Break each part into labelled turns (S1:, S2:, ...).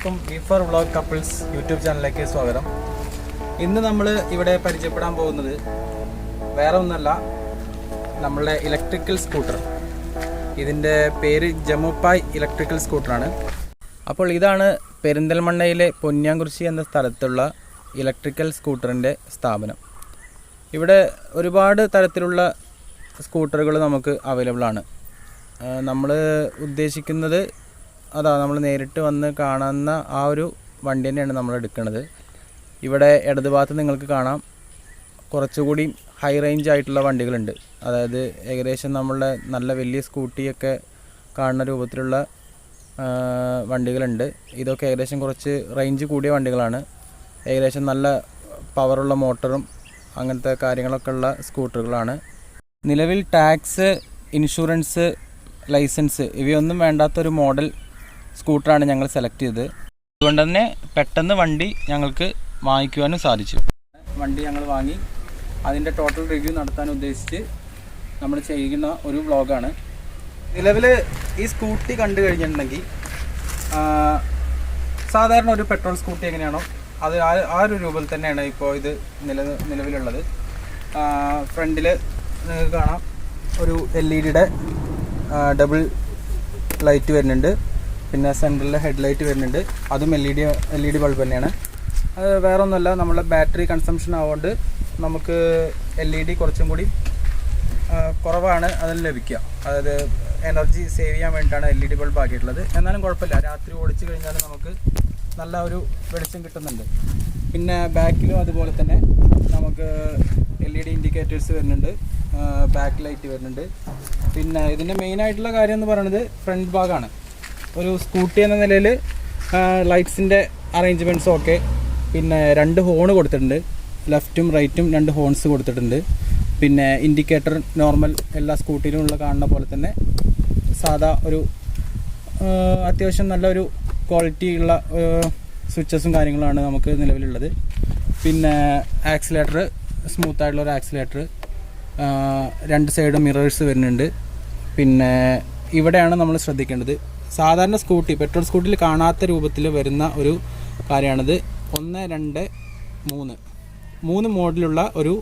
S1: എല്ലാവർക്കും before vlog couples YouTube ചാനലിലേക്ക് സ്വാഗതം. ഇന്ന് നമ്മൾ ഇവിടെ പരിചയപ്പെടാൻ പോകുന്നത് വേറെ ഒന്നല്ല നമ്മളുടെ ഇലക്ട്രിക്കൽ സ്കൂട്ടർ ഇതിന്റെ പേര് ജമുപ്പായ് ഇലക്ട്രിക്കൽ സ്കൂട്ടറാണ് അപ്പോൾ ഇതാണ് പെരിന്തൽമണ്ണയിലെ പൊന്യാംകുറിശി എന്ന സ്ഥലത്തുള്ള ഇലക്ട്രിക്കൽ സ്കൂട്ടറിന്റെ സ്ഥാപനം. ഇവിടെ ഒരുപാട് തരത്തിലുള്ള സ്കൂട്ടറുകൾ നമുക്ക് അവൈലബിൾ ആണ്. നമ്മൾ ഉദ്ദേശിക്കുന്നത് അതാ നമ്മൾ നേരിട്ട് വന്ന് കാണുന്ന ആ ഒരു വണ്ടി തന്നെയാണ് നമ്മൾ എടുക്കുന്നത്. ഇവിടെ ഇടതുഭാഗത്ത് നിങ്ങൾക്ക് കാണാം. കുറച്ചുകൂടി ഹൈ റേഞ്ച് ആയിട്ടുള്ള വണ്ടികളുണ്ട്. അതായത് ഏകദേശം നമ്മളുടെ നല്ല വലിയ സ്കൂട്ടിയൊക്കെ കാണുന്ന രൂപത്തിലുള്ള വണ്ടികളുണ്ട്. ഇതൊക്കെ ഏകദേശം കുറച്ച് റേഞ്ച് കൂടിയ വണ്ടികളാണ്. ഏകദേശം നല്ല പവറുള്ള മോട്ടറും അങ്ങനത്തെ കാര്യങ്ങളൊക്കെ ഉള്ള സ്കൂട്ടറുകളാണ് നിലവിൽ ടാക്സ് ഇൻഷുറൻസ് ലൈസൻസ് ഇവയൊന്നും വേണ്ടാത്തൊരു മോഡൽ സ്കൂട്ടറാണ് ഞങ്ങൾ സെലക്ട് ചെയ്തത്. അതുകൊണ്ട് തന്നെ പെട്ടെന്ന് വണ്ടി ഞങ്ങൾക്ക് വാങ്ങിക്കുവാനും സാധിച്ചു. വണ്ടി ഞങ്ങൾ വാങ്ങി. അതിന്റെ ടോട്ടൽ റിവ്യൂ നടത്താൻ ഉദ്ദേശിച്ച് നമ്മൾ ചെയ്യുന്ന ഒരു വ്ളോഗാണ്. നിലവിൽ ഈ സ്കൂട്ടി കണ്ടു കഴിഞ്ഞിട്ടുണ്ടെങ്കിൽ സാധാരണ ഒരു പെട്രോൾ സ്കൂട്ടി എങ്ങനെയാണോ അത് ആ ആ ഒരു രൂപത്തിൽ തന്നെയാണ് ഇപ്പോൾ ഇത് നില നിലവിലുള്ളത്. ഫ്രണ്ടിൽ നിങ്ങൾക്ക് കാണാം. ഒരു എൽ ഇ ഡിയുടെ ഡബിൾ ലൈറ്റ് വരുന്നുണ്ട്. പിന്നെ സെന്ററിൽ ലൈറ്റ് വരുന്നുണ്ട്. അതും L E D L E D bulb തന്നെയാണ്. അത് വേറെ ഒന്നുമല്ല നമ്മളെ ബാറ്ററി കൺസംഷൻ ആവുകൊണ്ട് നമുക്ക് എൽ ഇ ഡി കുറച്ചും കൂടി കുറവാണ് അതിൽ ലഭിക്കുക. അതായത് എനർജി സേവ് ചെയ്യാൻ വേണ്ടിയിട്ടാണ് എൽ ഇ ഡി ബൾബ് ആക്കിയിട്ടുള്ളത്. എന്നാലും കുഴപ്പമില്ല. രാത്രി ഓടിച്ചു കഴിഞ്ഞാൽ നമുക്ക് നല്ല ഒരു വെളിച്ചം കിട്ടുന്നുണ്ട്. പിന്നെ ബാക്കിലും അതുപോലെ തന്നെ നമുക്ക് എൽ ഇ ഡി ഇൻഡിക്കേറ്റേഴ്സ് വരുന്നുണ്ട്. ബാക്ക് ലൈറ്റ് വരുന്നുണ്ട്. പിന്നെ ഇതിന്റെ മെയിനായിട്ടുള്ള കാര്യം എന്ന് പറയുന്നത് ഫ്രണ്ട് ഭാഗമാണ്. ഒരു സ്കൂട്ടി എന്ന നിലയിൽ ലൈറ്റ്സിന്റെ അറേഞ്ച്മെന്റ്സും ഒക്കെ. പിന്നെ രണ്ട് ഹോൺ കൊടുത്തിട്ടുണ്ട്. ലെഫ്റ്റും റൈറ്റും രണ്ട് ഹോൺസ് കൊടുത്തിട്ടുണ്ട്. പിന്നെ ഇൻഡിക്കേറ്റർ നോർമൽ എല്ലാ സ്കൂട്ടിയിലും ഉള്ള കാണുന്ന പോലെ തന്നെ സാധാ ഒരു അത്യാവശ്യം നല്ലൊരു ക്വാളിറ്റി ഉള്ള സ്വിച്ചസും കാര്യങ്ങളാണ് നമുക്ക് നിലവിലുള്ളത്. പിന്നെ ആക്സിലേറ്റർ സ്മൂത്ത് ആയിട്ടുള്ള ഒരു ആക്സിലേറ്റർ രണ്ട് സൈഡും മിറേഴ്സ് വരുന്നുണ്ട്. പിന്നെ ഇവിടെയാണ് നമ്മൾ ശ്രദ്ധിക്കേണ്ടത്. സാധാരണ സ്കൂട്ടി പെട്രോൾ സ്കൂട്ടിയിൽ കാണാത്ത രൂപത്തിൽ വരുന്ന ഒരു കാര്യമാണിത് ഒന്ന് രണ്ട് മൂന്ന്. മൂന്ന് മോഡലുള്ള ഒരു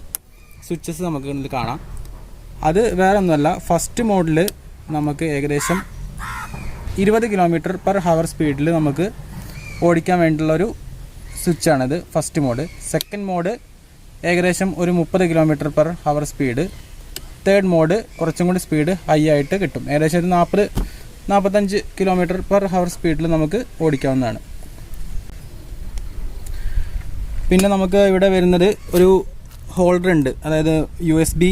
S1: സ്വിച്ചസ് നമുക്ക് ഇതിൽ കാണാം. അത് വേറെ ഒന്നുമല്ല ഫസ്റ്റ് മോഡിൽ നമുക്ക് ഏകദേശം ഇരുപത് കിലോമീറ്റർ പെർ ഹവർ സ്പീഡിൽ നമുക്ക് ഓടിക്കാൻ വേണ്ടിയുള്ള ഒരു സ്വിച്ചാണിത് ഫസ്റ്റ് മോഡ്. സെക്കൻഡ് മോഡ് ഏകദേശം ഒരു മുപ്പത് kilometre per hour speed. Third mode കുറച്ചും കൂടി സ്പീഡ് ഹൈ ആയിട്ട് കിട്ടും. ഏകദേശം ഒരു നാൽപ്പത് നാൽപ്പത്തഞ്ച് കിലോമീറ്റർ പെർ ഹവർ സ്പീഡിൽ നമുക്ക് ഓടിക്കാവുന്നതാണ്. പിന്നെ നമുക്ക് ഇവിടെ വരുന്നത് ഒരു ഹോൾഡർ ഉണ്ട്. അതായത് യു എസ് ബി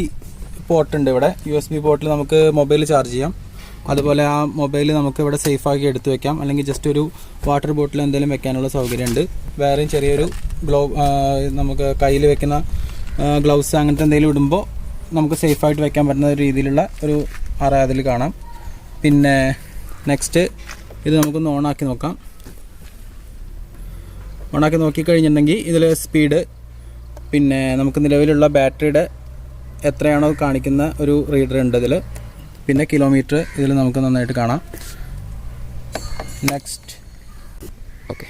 S1: പോർട്ട് ഉണ്ട് ഇവിടെ. യു എസ് ബി പോർട്ടിൽ നമുക്ക് മൊബൈൽ ചാർജ് ചെയ്യാം. അതുപോലെ ആ മൊബൈൽ നമുക്ക് ഇവിടെ സേഫാക്കി എടുത്തു വെക്കാം. അല്ലെങ്കിൽ ജസ്റ്റ് ഒരു വാട്ടർ ബോട്ടിൽ എന്തെങ്കിലും വെക്കാനുള്ള സൗകര്യമുണ്ട്. വേറെയും ചെറിയൊരു ഗ്ലോ നമുക്ക് കയ്യിൽ വെക്കുന്ന ഗ്ലൗസ് അങ്ങനത്തെ എന്തെങ്കിലും ഇടുമ്പോൾ നമുക്ക് സേഫായിട്ട് വെക്കാൻ പറ്റുന്ന രീതിയിലുള്ള ഒരു അറ അതിൽ കാണാം. പിന്നെ നെക്സ്റ്റ് ഇത് നമുക്കൊന്ന് ഓണാക്കി നോക്കാം. ഓണാക്കി നോക്കിക്കഴിഞ്ഞിട്ടുണ്ടെങ്കിൽ ഇതിലെ സ്പീഡ് പിന്നെ നമുക്ക് നിലവിലുള്ള ബാറ്ററിയുടെ എത്രയാണോ കാണിക്കുന്ന ഒരു റീഡർ ഉണ്ട് ഇതിൽ പിന്നെ കിലോമീറ്റർ ഇതിൽ നമുക്ക് നന്നായിട്ട് കാണാം. നെക്സ്റ്റ് ഓക്കെ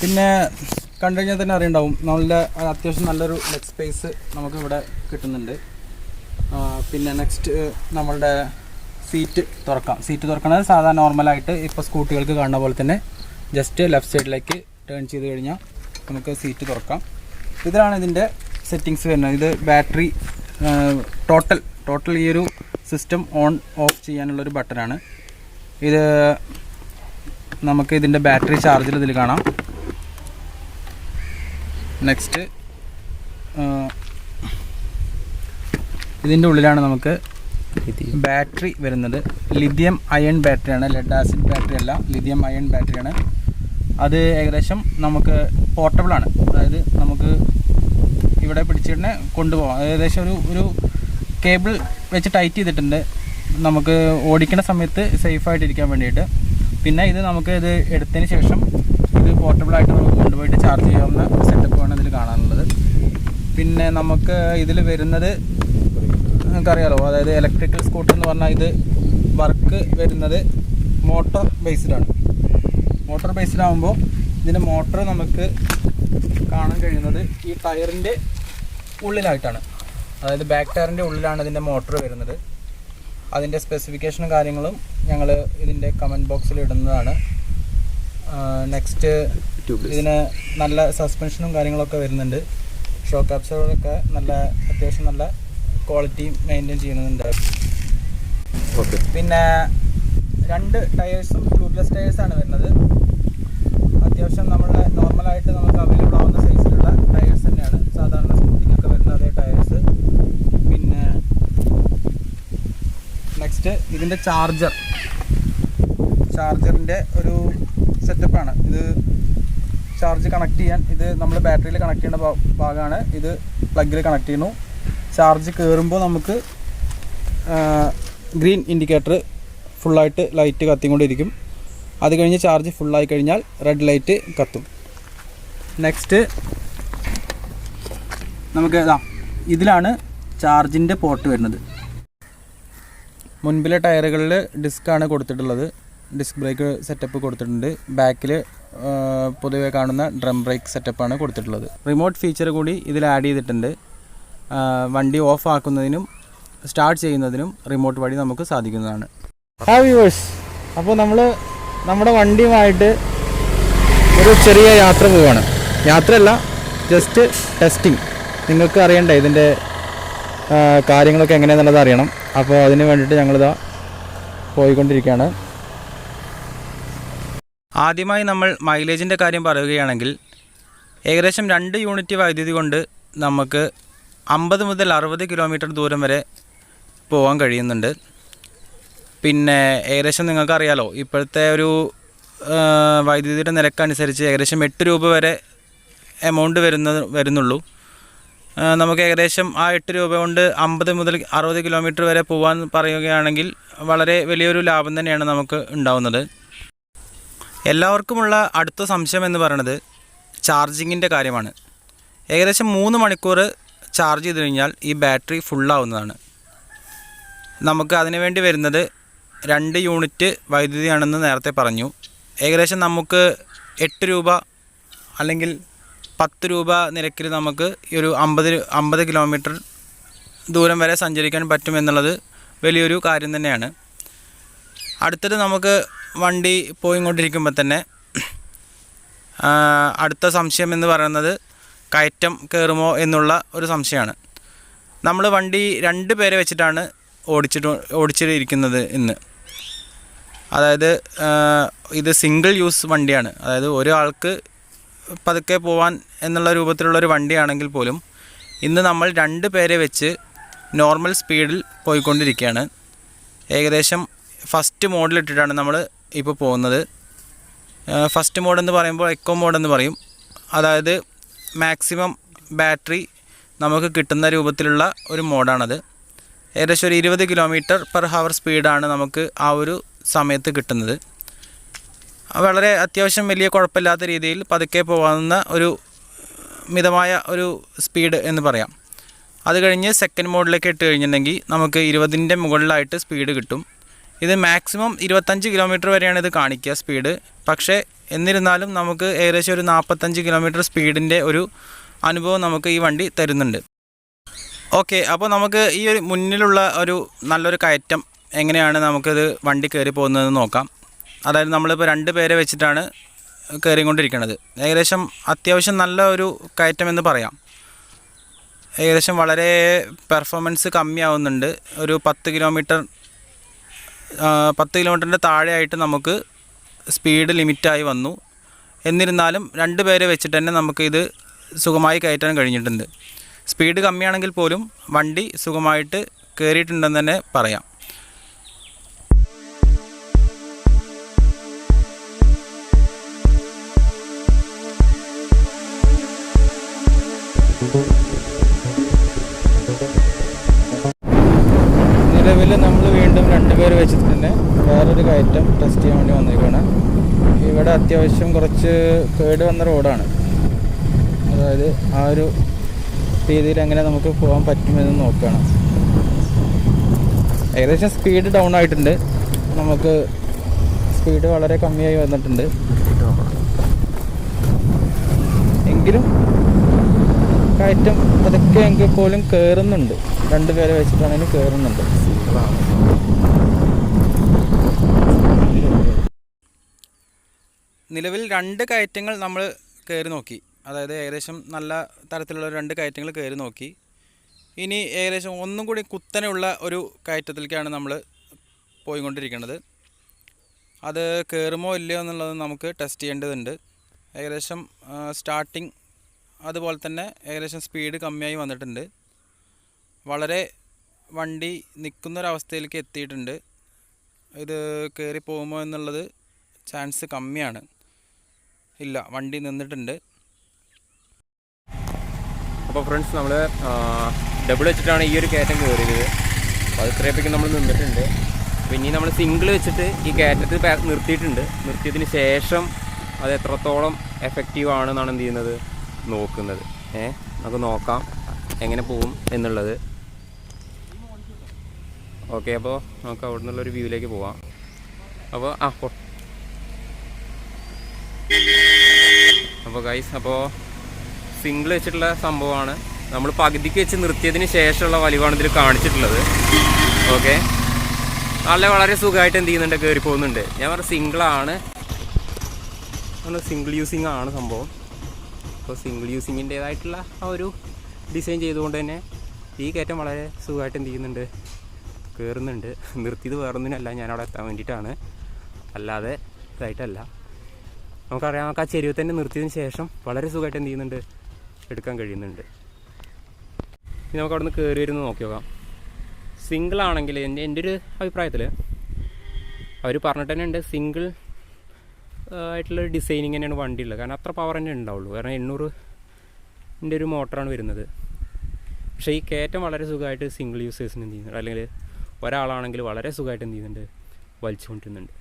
S1: പിന്നെ കണ്ടു കഴിഞ്ഞാൽ തന്നെ അറിയണ്ടാവും. നല്ല അത്യാവശ്യം നല്ലൊരു ലെഗ് സ്പേസ് നമുക്കിവിടെ കിട്ടുന്നുണ്ട്. പിന്നെ നെക്സ്റ്റ് നമ്മളുടെ സീറ്റ് തുറക്കാം. സീറ്റ് തുറക്കണത് സാധാരണ നോർമലായിട്ട് ഇപ്പോൾ സ്കൂട്ടികൾക്ക് കാണുന്ന പോലെ തന്നെ ജസ്റ്റ് ലെഫ്റ്റ് സൈഡിലേക്ക് ടേൺ ചെയ്ത് കഴിഞ്ഞാൽ നമുക്ക് സീറ്റ് തുറക്കാം. ഇതിലാണ് ഇതിന്റെ സെറ്റിങ്സ് വരുന്നത്. ഇത് ബാറ്ററി ടോട്ടൽ ടോട്ടൽ ഈ ഒരു സിസ്റ്റം ഓൺ ഓഫ് ചെയ്യാനുള്ളൊരു ബട്ടനാണ് ഇത് നമുക്ക് ഇതിന്റെ ബാറ്ററി ചാർജിൽ ഇതിൽ കാണാം. നെക്സ്റ്റ് ഇതിന്റെ ഉള്ളിലാണ് നമുക്ക് ബാറ്ററി വരുന്നത് ലിഥിയം അയൺ ബാറ്ററിയാണ്. ലെഡ് ആസിഡ് ബാറ്ററി അല്ല ലിഥിയം അയൺ ബാറ്ററിയാണ്. അത് ഏകദേശം നമുക്ക് പോർട്ടബിളാണ് അതായത് നമുക്ക് ഇവിടെ പിടിച്ചിട്ട് കൊണ്ടുപോകാം ഏകദേശം ഒരു ഒരു കേബിൾ വെച്ച് ടൈറ്റ് ചെയ്തിട്ടുണ്ട്. നമുക്ക് ഓടിക്കുന്ന സമയത്ത് സേഫായിട്ട് ഇരിക്കാൻ വേണ്ടിയിട്ട്. പിന്നെ ഇത് നമുക്ക് ഇത് എടുത്തതിന് ശേഷം ഇത് പോർട്ടബിളായിട്ട് നമുക്ക് കൊണ്ടുപോയിട്ട് ചാർജ് ചെയ്യാവുന്ന സെറ്റപ്പാണ് ഇതിൽ കാണാനുള്ളത്. പിന്നെ നമുക്ക് ഇതിൽ വരുന്നത് നിങ്ങൾക്കറിയാലോ അതായത് ഇലക്ട്രിക്കൽ സ്കൂട്ടർ എന്ന് പറഞ്ഞാൽ ഇത് വർക്ക് വരുന്നത് മോട്ടോർ ബേസ്ഡാണ് മോട്ടോർ ബേസ്ഡാകുമ്പോൾ ഇതിന്റെ മോട്ടോർ നമുക്ക് കാണാൻ കഴിയുന്നത് ഈ ടയറിന്റെ ഉള്ളിലായിട്ടാണ്. അതായത് ബാക്ക് ടയറിന്റെ ഉള്ളിലാണ് ഇതിന്റെ മോട്ടോർ വരുന്നത്. അതിന്റെ സ്പെസിഫിക്കേഷനും കാര്യങ്ങളും ഞങ്ങൾ ഇതിന്റെ കമന്റ് ബോക്സിൽ ഇടുന്നതാണ്. നെക്സ്റ്റ് ഇതിന് നല്ല സസ്പെൻഷനും കാര്യങ്ങളൊക്കെ വരുന്നുണ്ട്. ഷോക്ക് അബ്സർവറൊക്കെ നല്ല അത്യാവശ്യം നല്ല ക്വാളിറ്റി മെയിന്റെയിൻ ചെയ്യുന്നുണ്ട്.
S2: ഓക്കെ
S1: പിന്നെ രണ്ട് ടയേഴ്സും ട്യൂബ്ലെസ് ടയേഴ്സാണ് വരുന്നത്. അത്യാവശ്യം നമ്മളുടെ നോർമലായിട്ട് നമുക്ക് അവൈലബിൾ ആവുന്ന സൈസിലുള്ള ടയേഴ്സ് തന്നെയാണ്. സാധാരണ സ്കൂട്ടിക്കൊക്കെ വരുന്ന അതേ ടയേഴ്സ് പിന്നെ നെക്സ്റ്റ് ഇതിന്റെ ചാർജർ ചാർജറിന്റെ ഒരു സെറ്റപ്പാണ് ഇത് ചാർജ് കണക്ട് ചെയ്യാൻ ഇത് നമ്മൾ ബാറ്ററിയിൽ കണക്ട് ചെയ്യുന്ന ഭാഗമാണ്. ഇത് പ്ലഗിൽ കണക്ട് ചെയ്യുന്നു. ചാർജ് കയറുമ്പോൾ നമുക്ക് ഗ്രീൻ ഇൻഡിക്കേറ്റർ ഫുള്ളായിട്ട് ലൈറ്റ് കത്തിക്കൊണ്ടിരിക്കും. അത് കഴിഞ്ഞ് ചാർജ് ഫുള്ളായി കഴിഞ്ഞാൽ റെഡ് ലൈറ്റ് കത്തും. നെക്സ്റ്റ് നമുക്ക് ഇതാ ഇതിലാണ് ചാർജിന്റെ പോർട്ട് വരുന്നത്. മുൻപിലെ ടയറുകളിൽ ഡിസ്ക്കാണ് കൊടുത്തിട്ടുള്ളത്. ഡിസ്ക് ബ്രേക്ക് സെറ്റപ്പ് കൊടുത്തിട്ടുണ്ട്. ബാക്കിൽ പൊതുവെ കാണുന്ന ഡ്രം ബ്രേക്ക് സെറ്റപ്പാണ് കൊടുത്തിട്ടുള്ളത്. റിമോട്ട് ഫീച്ചർ കൂടി ഇതിൽ ആഡ് ചെയ്തിട്ടുണ്ട്. വണ്ടി ഓഫ് ആക്കുന്നതിനും സ്റ്റാർട്ട് ചെയ്യുന്നതിനും റിമോട്ട് വഴി നമുക്ക് സാധിക്കുന്നതാണ്. ആ വ്യൂവേഴ്സ് അപ്പോൾ നമ്മൾ നമ്മുടെ വണ്ടിയുമായിട്ട് ഒരു ചെറിയ യാത്ര പോവുകയാണ് യാത്രയല്ല ജസ്റ്റ് ടെസ്റ്റിംഗ് നിങ്ങൾക്ക് അറിയണ്ടേ ഇതിന്റെ കാര്യങ്ങളൊക്കെ എങ്ങനെയാണെന്നുള്ളത് അറിയണം. അപ്പോൾ അതിന് വേണ്ടിയിട്ട് ഞങ്ങളിതാ പോയിക്കൊണ്ടിരിക്കുകയാണ്. ആദ്യമായി നമ്മൾ മൈലേജിന്റെ കാര്യം പറയുകയാണെങ്കിൽ ഏകദേശം രണ്ട് യൂണിറ്റ് വൈദ്യുതി കൊണ്ട് നമുക്ക് അമ്പത് മുതൽ അറുപത് കിലോമീറ്റർ ദൂരം വരെ പോകാൻ കഴിയുന്നുണ്ട്. പിന്നെ ഏകദേശം നിങ്ങൾക്കറിയാലോ ഇപ്പോഴത്തെ ഒരു വൈദ്യുതിയുടെ നിരക്കനുസരിച്ച് ഏകദേശം എട്ട് രൂപ വരെ എമൗണ്ട് വരുന്ന വരുന്നുള്ളൂ. നമുക്ക് ഏകദേശം ആ എട്ട് രൂപ കൊണ്ട് അമ്പത് മുതൽ അറുപത് കിലോമീറ്റർ വരെ പോകാൻ പറയുകയാണെങ്കിൽ വളരെ വലിയൊരു ലാഭം തന്നെയാണ് നമുക്ക് ഉണ്ടാവുന്നത്. എല്ലാവർക്കുമുള്ള അടുത്ത സംശയം എന്ന് പറയുന്നത് ചാർജിങ്ങിന്റെ കാര്യമാണ്. ഏകദേശം മൂന്ന് മണിക്കൂർ ചാർജ് ചെയ്ത് കഴിഞ്ഞാൽ ഈ ബാറ്ററി ഫുള്ളാവുന്നതാണ്. നമുക്ക് അതിനു വേണ്ടി വരുന്നത് രണ്ട് യൂണിറ്റ് വൈദ്യുതിയാണെന്ന് നേരത്തെ പറഞ്ഞു. ഏകദേശം നമുക്ക് എട്ട് രൂപ അല്ലെങ്കിൽ പത്ത് രൂപ നിരക്കിൽ നമുക്ക് ഈ ഒരു അമ്പത് അമ്പത് കിലോമീറ്റർ ദൂരം വരെ സഞ്ചരിക്കാൻ പറ്റും എന്നുള്ളത് വലിയൊരു കാര്യം തന്നെയാണ്. അടുത്തത് നമുക്ക് വണ്ടി പോയിക്കൊണ്ടിരിക്കുമ്പോൾ തന്നെ അടുത്ത സംശയം എന്ന് പറയുന്നത് കയറ്റം കയറുമോ എന്നുള്ള ഒരു സംശയമാണ്. നമ്മൾ വണ്ടി രണ്ട് പേരെ വെച്ചിട്ടാണ് ഓടിച്ചിട്ട് ഓടിച്ചിരിക്കുന്നത് ഇന്ന്. അതായത് ഇത് സിംഗിൾ യൂസ് വണ്ടിയാണ്. അതായത് ഒരാൾക്ക് പതുക്കെ പോവാൻ എന്നുള്ള രൂപത്തിലുള്ളൊരു വണ്ടിയാണെങ്കിൽ പോലും ഇന്ന് നമ്മൾ രണ്ട് പേരെ വെച്ച് നോർമൽ സ്പീഡിൽ പോയിക്കൊണ്ടിരിക്കുകയാണ്. ഏകദേശം ഫസ്റ്റ് മോഡിലിട്ടിട്ടാണ് നമ്മൾ ഇപ്പോൾ പോകുന്നത്. ഫസ്റ്റ് മോഡ് എന്ന് പറയുമ്പോൾ എക്കോ മോഡ് എന്ന് പറയും. അതായത് മാക്സിമം ബാറ്ററി നമുക്ക് കിട്ടുന്ന രൂപത്തിലുള്ള ഒരു മോഡാണത്. ഏകദേശം ഒരു ഇരുപത് കിലോമീറ്റർ പെർ ഹവർ സ്പീഡാണ് നമുക്ക് ആ ഒരു സമയത്ത് കിട്ടുന്നത്. വളരെ അത്യാവശ്യം വലിയ കുഴപ്പമില്ലാത്ത രീതിയിൽ പതുക്കെ പോകാവുന്ന ഒരു മിതമായ ഒരു സ്പീഡ് എന്ന് പറയാം. അത് കഴിഞ്ഞ് സെക്കൻഡ് മോഡിലേക്ക് ഇട്ട് കഴിഞ്ഞിട്ടുണ്ടെങ്കിൽ നമുക്ക് ഇരുപതിന്റെ മുകളിലായിട്ട് സ്പീഡ് കിട്ടും. ഇത് മാക്സിമം ഇരുപത്തഞ്ച് കിലോമീറ്റർ വരെയാണ് ഇത് കാണിക്കുക സ്പീഡ് പക്ഷേ എന്നിരുന്നാലും നമുക്ക് ഏകദേശം ഒരു നാൽപ്പത്തഞ്ച് കിലോമീറ്റർ സ്പീഡിന്റെ ഒരു അനുഭവം നമുക്ക് ഈ വണ്ടി തരുന്നുണ്ട്. ഓക്കെ അപ്പോൾ നമുക്ക് ഈ ഒരു മുന്നിലുള്ള ഒരു നല്ലൊരു കയറ്റം എങ്ങനെയാണ് നമുക്കിത് വണ്ടി കയറി പോകുന്നതെന്ന് നോക്കാം. അതായത് നമ്മളിപ്പോൾ രണ്ട് പേരെ വെച്ചിട്ടാണ് കയറിക്കൊണ്ടിരിക്കുന്നത്. ഏകദേശം അത്യാവശ്യം നല്ല ഒരു കയറ്റം എന്ന് പറയാം. ഏകദേശം വളരെ പെർഫോമൻസ് കമ്മിയാവുന്നുണ്ട്. ഒരു പത്ത് കിലോമീറ്റർ പത്ത് കിലോമീറ്ററിന്റെ താഴെയായിട്ട് നമുക്ക് സ്പീഡ് ലിമിറ്റായി വന്നു. എന്നിരുന്നാലും രണ്ട് പേരെ വെച്ചിട്ട് തന്നെ നമുക്ക് ഇത് സുഖമായി കയറ്റാൻ കഴിഞ്ഞിട്ടുണ്ട്. സ്പീഡ് കമ്മിയാണെങ്കിൽ പോലും വണ്ടി സുഖമായിട്ട് കയറിയിട്ടുണ്ടെന്ന് തന്നെ പറയാം. നിലവിൽ നമ്മൾ വീണ്ടും പേര് വെച്ചിട്ട് തന്നെ വേറൊരു കയറ്റം ടെസ്റ്റ് ചെയ്യാൻ വേണ്ടി വന്നേക്കാണ് ഇവിടെ അത്യാവശ്യം കുറച്ച് കേട് വന്ന റോഡാണ്. അതായത് ആ ഒരു രീതിയിൽ എങ്ങനെ നമുക്ക് പോകാൻ പറ്റുമെന്ന് നോക്കുകയാണ്. ഏകദേശം സ്പീഡ് ഡൗൺ ആയിട്ടുണ്ട്. നമുക്ക് സ്പീഡ് വളരെ കമ്മിയായി വന്നിട്ടുണ്ട്. എങ്കിലും കയറ്റം അതൊക്കെ എങ്കിൽ പോലും കയറുന്നുണ്ട് രണ്ട് പേരെ വെച്ചിട്ടാണെങ്കിലും കയറുന്നുണ്ട് നിലവിൽ രണ്ട് കയറ്റങ്ങൾ നമ്മൾ കയറി നോക്കി. അതായത് ഏകദേശം നല്ല തരത്തിലുള്ള രണ്ട് കയറ്റങ്ങൾ കയറി നോക്കി. ഇനി ഏകദേശം ഒന്നും കൂടി കുത്തനെയുള്ള ഒരു കയറ്റത്തിലേക്കാണ് നമ്മൾ പോയിക്കൊണ്ടിരിക്കുന്നത്. അത് കയറുമോ ഇല്ലയോ എന്നുള്ളത് നമുക്ക് ടെസ്റ്റ് ചെയ്യേണ്ടതുണ്ട്. ഏകദേശം സ്റ്റാർട്ടിങ് അതുപോലെ തന്നെ ഏകദേശം സ്പീഡ് കമ്മിയായി വന്നിട്ടുണ്ട്. വളരെ വണ്ടി നിൽക്കുന്നൊരവസ്ഥയിലേക്ക് എത്തിയിട്ടുണ്ട്. ഇത് കയറി പോകുമോ എന്നുള്ളത് ചാൻസ് കമ്മിയാണ്. ഇല്ല വണ്ടി നിന്നിട്ടുണ്ട്.
S2: അപ്പോൾ ഫ്രണ്ട്സ് നമ്മൾ ഡബിൾ വെച്ചിട്ടാണ് ഈ ഒരു കയറ്റം കയറിയത് അപ്പോൾ അത് നമ്മൾ നിന്നിട്ടുണ്ട്. പിന്നെ നമ്മൾ സിംഗിൾ വെച്ചിട്ട് ഈ കയറ്റത്തിൽ നിർത്തിയിട്ടുണ്ട്. നിർത്തിയതിന് ശേഷം അത് എത്രത്തോളം എഫക്റ്റീവ് ആണെന്നാണ് എന്ത് ചെയ്യുന്നത്? നോക്കുന്നത്. ഏ നമുക്ക് നോക്കാം എങ്ങനെ പോകും എന്നുള്ളത്. ഓക്കെ അപ്പോൾ നമുക്ക് അവിടെ നിന്നുള്ളൊരു വ്യൂവിലേക്ക് പോവാം. അപ്പോൾ ആ അപ്പോൾ ഗൈസ് അപ്പോൾ സിംഗിൾ വെച്ചിട്ടുള്ള സംഭവമാണ്. നമ്മൾ പകുതിക്ക് വെച്ച് നിർത്തിയതിന് ശേഷമുള്ള വലിവാണ് ഇതിൽ കാണിച്ചിട്ടുള്ളത്. ഓക്കെ നല്ല വളരെ സുഖമായിട്ട് എന്ത് ചെയ്യുന്നുണ്ട്? കയറി പോകുന്നുണ്ട്. ഞാൻ പറഞ്ഞ സിംഗിളാണ് സിംഗിൾ യൂസിങ് ആണ് സംഭവം. അപ്പോൾ സിംഗിൾ യൂസിങ്ങിന്റേതായിട്ടുള്ള ആ ഒരു ഡിസൈൻ ചെയ്തുകൊണ്ട് തന്നെ ഈ കയറ്റം വളരെ സുഖമായിട്ട് എന്ത് ചെയ്യുന്നുണ്ട്? കയറുന്നുണ്ട് നിർത്തിയത് വേറൊന്നിനല്ല ഞാനവിടെ എത്താൻ വേണ്ടിയിട്ടാണ്. അല്ലാതെ ഇതായിട്ടല്ല. നമുക്കറിയാം നമുക്ക് ആ ചെരുവ് തന്നെ നിർത്തിയതിന് ശേഷം വളരെ സുഖമായിട്ട് എന്ത് ചെയ്യുന്നുണ്ട്? എടുക്കാൻ കഴിയുന്നുണ്ട്. ഇനി നമുക്ക് അവിടെ നിന്ന് കയറി വരുന്ന നോക്കി നോക്കാം. സിംഗിൾ ആണെങ്കിൽ എന്റെ എന്റെ ഒരു അഭിപ്രായത്തിൽ അവർ പറഞ്ഞിട്ട് തന്നെ ഉണ്ട് സിംഗിൾ ആയിട്ടുള്ള ഡിസൈനിങ് തന്നെയാണ് വണ്ടിയുള്ളത് കാരണം അത്ര പവർ തന്നെ ഉണ്ടാവുള്ളൂ. കാരണം എണ്ണൂറ് എന്റെ ഒരു മോട്ടറാണ് വരുന്നത്. പക്ഷേ ഈ കയറ്റം വളരെ സുഖമായിട്ട് സിംഗിൾ യൂസേഴ്സിന് എന്ത് ചെയ്യുന്നുണ്ട്? അല്ലെങ്കിൽ ഒരാളാണെങ്കിൽ വളരെ സുഖമായിട്ട് എന്ത് ചെയ്യുന്നുണ്ട്? വലിച്ചുകൊണ്ടിരുന്നുണ്ട്.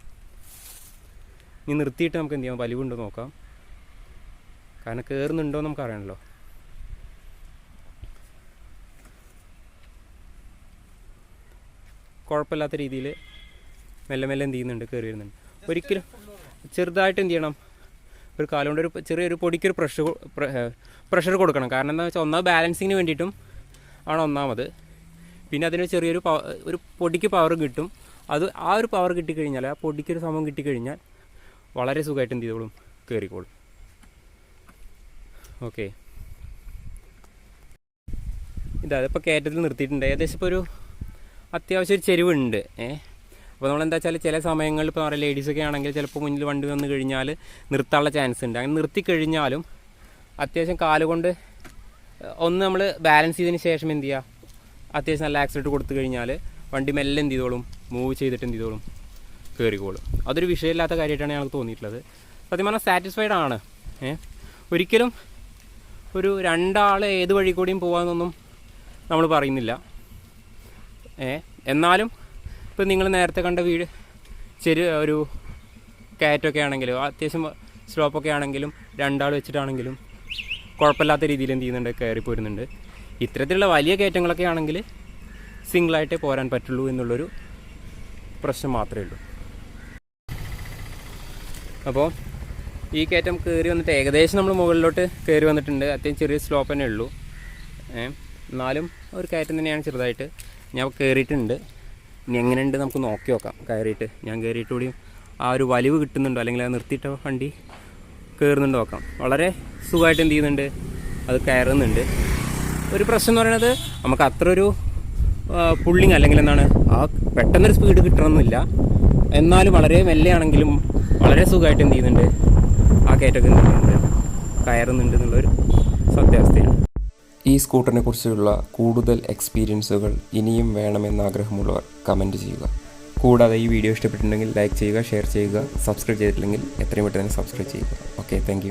S2: ഇനി നിർത്തിയിട്ട് നമുക്ക് എന്ത് ചെയ്യാം? വലിവുണ്ടോ നോക്കാം. കാരണം കയറുന്നുണ്ടോ നമുക്ക് അറിയണല്ലോ. കുഴപ്പമില്ലാത്ത രീതിയിൽ മെല്ലെ മെല്ലെ എന്ത് ചെയ്യുന്നുണ്ട്? കയറി വരുന്നുണ്ട്. ഒരിക്കലും ചെറുതായിട്ട് എന്ത് ചെയ്യണം? ഒരു കാലം കൊണ്ട് ഒരു ചെറിയൊരു പൊടിക്കൊരു പ്രഷർ പ്രഷർ കൊടുക്കണം. കാരണം എന്താണെന്ന് വെച്ചാൽ ഒന്നാമത് ബാലൻസിങ്ങിന് വേണ്ടിയിട്ടും ആണ് ഒന്നാമത്. പിന്നെ അതിന് ചെറിയൊരു ഒരു പൊടിക്ക് പവർ കിട്ടും. അത് ആ ഒരു പവർ കിട്ടിക്കഴിഞ്ഞാൽ ആ പൊടിക്കൊരു സമയം കിട്ടിക്കഴിഞ്ഞാൽ വളരെ സുഖമായിട്ട് എന്ത് ചെയ്തോളും? കയറിക്കോളും ഓക്കെ. ഇതാ ഇപ്പോൾ കയറ്റത്തിൽ നിർത്തിയിട്ടുണ്ട്. ഏകദേശം ഇപ്പോൾ ഒരു അത്യാവശ്യം ഒരു ചെരുവുണ്ട്. ഏ? അപ്പോൾ നമ്മൾ എന്താ വെച്ചാൽ ചില സമയങ്ങളിൽ ഇപ്പോൾ പറയാം ലേഡീസൊക്കെ ആണെങ്കിൽ ചിലപ്പോൾ മുന്നിൽ വണ്ടി വന്നു കഴിഞ്ഞാൽ നിർത്താനുള്ള ചാൻസ് ഉണ്ട്. അങ്ങനെ നിർത്തി കഴിഞ്ഞാലും അത്യാവശ്യം കാലുകൊണ്ട് ഒന്ന് നമ്മൾ ബാലൻസ് ചെയ്തതിന് ശേഷം എന്ത് ചെയ്യുക അത്യാവശ്യം നല്ല ആക്സിഡന്റ് കൊടുത്തു കഴിഞ്ഞാൽ വണ്ടി മെല്ലെ എന്ത് ചെയ്തോളും? മൂവ് ചെയ്തിട്ട് എന്ത് ചെയ്തോളും? കയറിക്കോളും അതൊരു വിഷയമില്ലാത്ത കാര്യമായിട്ടാണ് ഞങ്ങൾക്ക് തോന്നിയിട്ടുള്ളത്. സത്യം പറഞ്ഞാൽ സാറ്റിസ്ഫൈഡ് ആണ്. ഒരിക്കലും ഒരു രണ്ടാൾ ഏത് വഴി കൂടിയും പോകാമെന്നൊന്നും നമ്മൾ പറയുന്നില്ല. ഏ? എന്നാലും ഇപ്പം നിങ്ങൾ നേരത്തെ കണ്ട വീട് ചെറിയ ഒരു കയറ്റമൊക്കെ ആണെങ്കിലും അത്യാവശ്യം സ്ലോപ്പൊക്കെ ആണെങ്കിലും രണ്ടാൾ വെച്ചിട്ടാണെങ്കിലും കുഴപ്പമില്ലാത്ത രീതിയിൽ എന്ത് ചെയ്യുന്നുണ്ട്? കയറി പോരുന്നുണ്ട്. ഇത്തരത്തിലുള്ള വലിയ കയറ്റങ്ങളൊക്കെ ആണെങ്കിൽ സിംഗിളായിട്ടേ പോരാൻ പറ്റുള്ളൂ എന്നുള്ളൊരു പ്രശ്നം മാത്രമേ ഉള്ളൂ. അപ്പോൾ ഈ കയറ്റം കയറി വന്നിട്ട് ഏകദേശം നമ്മൾ മുകളിലോട്ട് കയറി വന്നിട്ടുണ്ട്. അത്യാവശ്യം ചെറിയ സ്ലോപ്പ് തന്നെ ഉള്ളൂ. എന്നാലും ഒരു കയറ്റം തന്നെയാണ് ചെറുതായിട്ട് ഞാൻ കയറിയിട്ടുണ്ട്. ഇനി എങ്ങനെയുണ്ട് നമുക്ക് നോക്കി നോക്കാം. കയറിയിട്ട് ഞാൻ കയറിയിട്ട് കൂടിയും ആ ഒരു വലിവ് കിട്ടുന്നുണ്ടോ? അല്ലെങ്കിൽ അത് നിർത്തിയിട്ട വണ്ടി കയറുന്നുണ്ടോ നോക്കാം. വളരെ സുഖമായിട്ട് എന്ത് ചെയ്യുന്നുണ്ട്? അത് കയറുന്നുണ്ട്. ഒരു പ്രശ്നം എന്ന് പറയുന്നത് നമുക്ക് അത്ര ഒരു പുള്ളിങ് അല്ലെങ്കിൽ എന്താണ് ആ പെട്ടെന്നൊരു സ്പീഡ് കിട്ടണമെന്നില്ല. എന്നാലും വളരെ മെല്ലെയാണെങ്കിലും വളരെ സുഖമായിട്ട് എന്ത് ചെയ്യുന്നുണ്ട്? ആ കയറ്റൊക്കെ നിൽക്കുന്നുണ്ട് കയറുന്നുണ്ട് എന്നുള്ളൊരു സത്യാവസ്ഥയാണ്.
S3: ഈ സ്കൂട്ടറിനെ കുറിച്ചുള്ള കൂടുതൽ എക്സ്പീരിയൻസുകൾ ഇനിയും വേണമെന്ന് ആഗ്രഹമുള്ളവർ കമന്റ് ചെയ്യുക. കൂടാതെ ഈ വീഡിയോ ഇഷ്ടപ്പെട്ടിട്ടുണ്ടെങ്കിൽ ലൈക്ക് ചെയ്യുക ഷെയർ ചെയ്യുക സബ്സ്ക്രൈബ് ചെയ്തിട്ടില്ലെങ്കിൽ എത്രയും പെട്ടെന്ന് സബ്സ്ക്രൈബ് ചെയ്യുക. Okay thank